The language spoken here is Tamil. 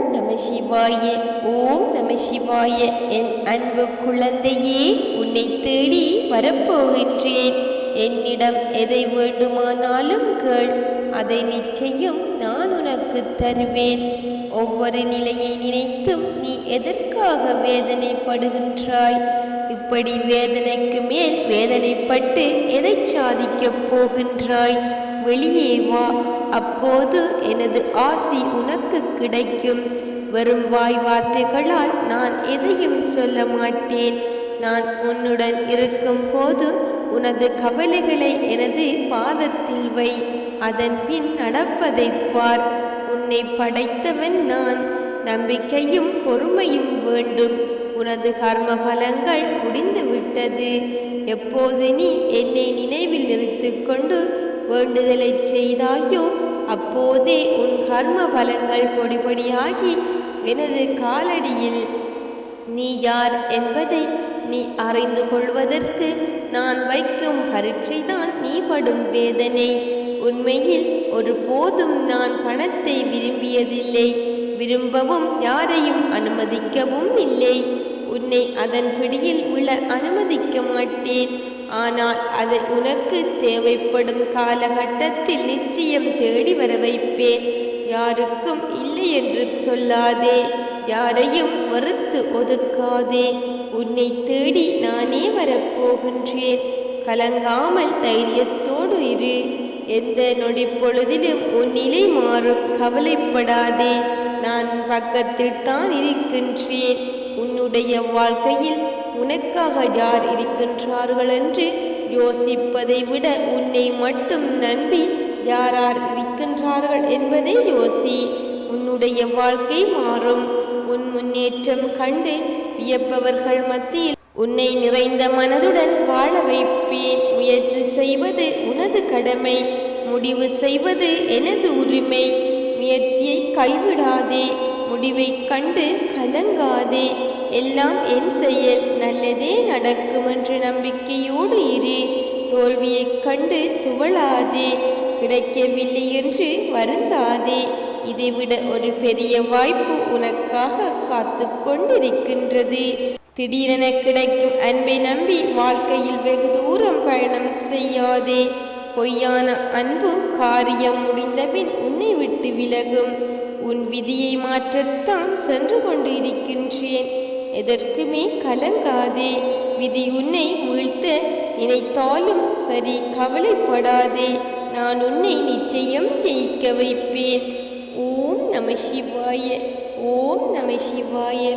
ஓம் நம சிவாய ஓம் நம சிவாய. என் அன்பு குழந்தையே உன்னை தேடி வரப்போகின்றேன். என்னிடம் எதை வேண்டுமானாலும் கேள். அதை நிச்சயம் நான் உனக்கு தருவேன். ஒவ்வொரு நிலையை நினைத்தும் நீ எதற்காக வேதனைப்படுகின்றாய்? இப்படி வேதனைக்கு மேல் வேதனைப்பட்டு எதை சாதிக்கப் போகின்றாய். வெளியே வா. அப்போது எனது ஆசி உனக்கு கிடைக்கும். வரும் வாய் வார்த்தைகளால் நான் எதையும் சொல்ல மாட்டேன். நான் உன்னுடன் இருக்கும் போது உனது கவலைகளை எனது பாதத்தில் வை. அதன் பின் நடப்பதை பார். உன்னை படைத்தவன் நான். நம்பிக்கையும் பொறுமையும் வேண்டும். உனது கர்ம பலங்கள் முடிந்து விட்டது எப்போது நீ என்னை நினைவில் நிறுத்திக் கொண்டு வேண்டுதலை செய்தாயோ அப்போதே உன் கர்ம பலங்கள் பொடிபொடியாகி எனது காலடியில். நீ யார் என்பதை நீ அறிந்து கொள்வதற்கு நான் வைக்கும் பரீட்சைதான் நீ படும் வேதனை. உண்மையில் ஒரு போதும் நான் பணத்தை விரும்பியதில்லை. விரும்பவும் யாரையும் அனுமதிக்கவும் இல்லை. உன்னை அதன் பிடியில் உள்ள அனுமதிக்க மாட்டேன். ஆனால் அதை உனக்கு தேவைப்படும் காலகட்டத்தில் நிச்சயம் தேடி வர வைப்பேன். யாருக்கும் இல்லை என்று சொல்லாதே யாரையும் வெறுத்து ஒதுக்காதே. உன்னை தேடி நானே வரப்போகின்றேன். கலங்காமல் தைரியத்தோடு இரு. எந்த நொடி பொழுதிலும் உன் நிலை மாறும். கவலைப்படாதே. நான் பக்கத்தில் தான் இருக்கின்றேன். உன்னுடைய வாழ்க்கையில் உனக்காக யார் இருக்கின்றார்கள் என்று யோசிப்பதை விட உன்னை மட்டும் நம்பி யாரார் இருக்கின்றார்கள் என்பதை யோசி. உன்னுடைய வாழ்க்கை மாறும். உன் முன்னேற்றம் கண்டு வியப்பவர்கள் மத்தியில் உன்னை நிறைந்த மனதுடன் வாழ வைப்பேன். முயற்சி செய்வது உனது கடமை. முடிவு செய்வது எனது உரிமை. முயற்சியை கைவிடாதே. முடிவை கண்டு கலங்காதே. எல்லாம் என் செயல். நல்லதே நடக்கும் என்ற நம்பிக்கையோடு இரு. தோல்வியைக் கண்டு துவளாதே. கிடைக்கவில்லை என்று வருந்தாதே. இதைவிட ஒரு பெரிய வாய்ப்பு உனக்காக காத்து கொண்டிருக்கின்றது. திடீரென கிடைக்கும் அன்பை நம்பி வாழ்க்கையில் வெகு தூரம் பயணம் செய்யாதே. பொய்யான அன்பு காரியம் முடிந்தபின் உன்னை விட்டு விலகும். உன் விதியை மாற்றத்தான் சென்று கொண்டு இருக்கின்றேன் எதற்குமே கலங்காதே? விதி உன்னை வீழ்த்த நினைத்தாலும் சரி கவலைப்படாதே. நான் உன்னை நிச்சயம் ஜெயிக்க வைப்பேன். ஓம் நம சிவாய ஓம் நம சிவாய.